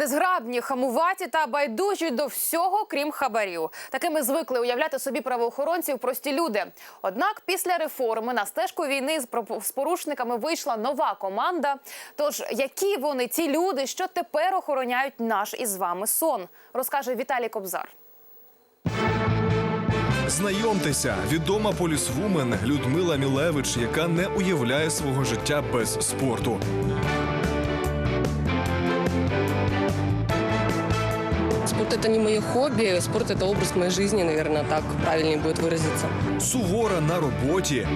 Незграбні, хамуваті та байдужі до всього, крім хабарів. Такими звикли уявляти собі правоохоронців прості люди. Однак після реформи на стежку війни з порушниками вийшла нова команда. Тож які вони ці люди, що тепер охороняють наш із вами сон, розкаже Віталій Кобзар. Знайомтеся, відома полісвумен Людмила Мілевич, яка не уявляє свого життя без спорту. Спорт это не мое хобби, спорт это образ моей жизни, наверное, так правильнее будет выразиться. Сувора на роботі,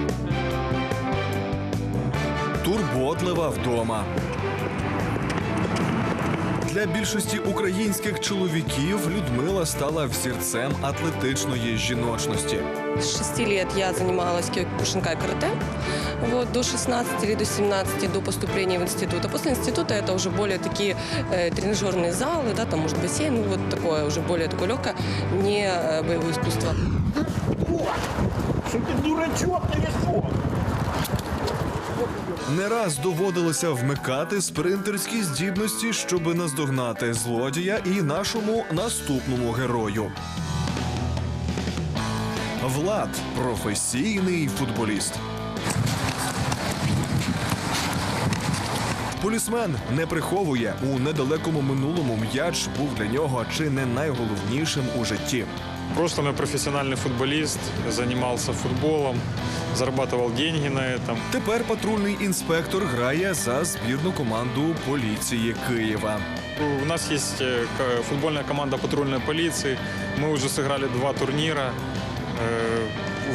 турботлива вдома. Для більшості українських чоловіків Людмила стала взірцем атлетичної жіночності. С 6 лет я занималась киокушинкай карате, вот, до 16 или до 17, до поступления в институт. А после института это уже более такие э, тренажерные залы, да, там может бассейн, ну вот такое уже более такое легкое, не э, боевое искусство. Что ты дурачок или что? Не раз доводилося вмикати спринтерські здібності, щоби наздогнати злодія і нашому наступному герою. Влад професійний футболіст. Полісмен не приховує у недалекому минулому м'яч був для нього чи не найголовнішим у житті. В прошлом я профессиональный футболист, занимался футболом, зарабатывал деньги на этом. Тепер патрульний інспектор грає за збірну команду поліції Києва. У нас есть э, к- футбольная команда патрульной полиции. Мы уже сыграли два турнира. Э,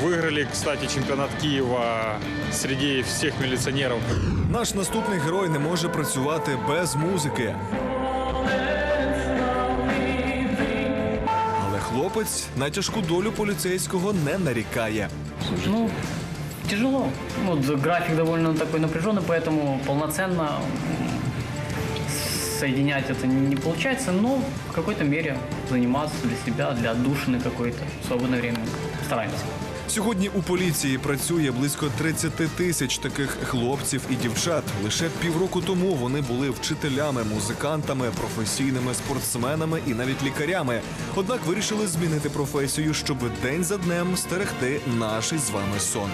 Выиграли, кстати, чемпионат Киева среди всех милиционеров. Наш наступний герой не може працювати без музики. хлопець на тяжку долю поліцейського не нарікає. Ну, тяжело. Ну, Вот график довольно такой напряженный, поэтому полноценно м, соединять это не получается, но в какой-то мере заниматься для себя, для отдушины какой-то, в свободное время стараемся. Сьогодні у поліції працює близько 30 тисяч таких хлопців і дівчат. Лише півроку тому вони були вчителями, музикантами, професійними спортсменами і навіть лікарями. Однак вирішили змінити професію, щоб день за днем стерегти наш із вами сон.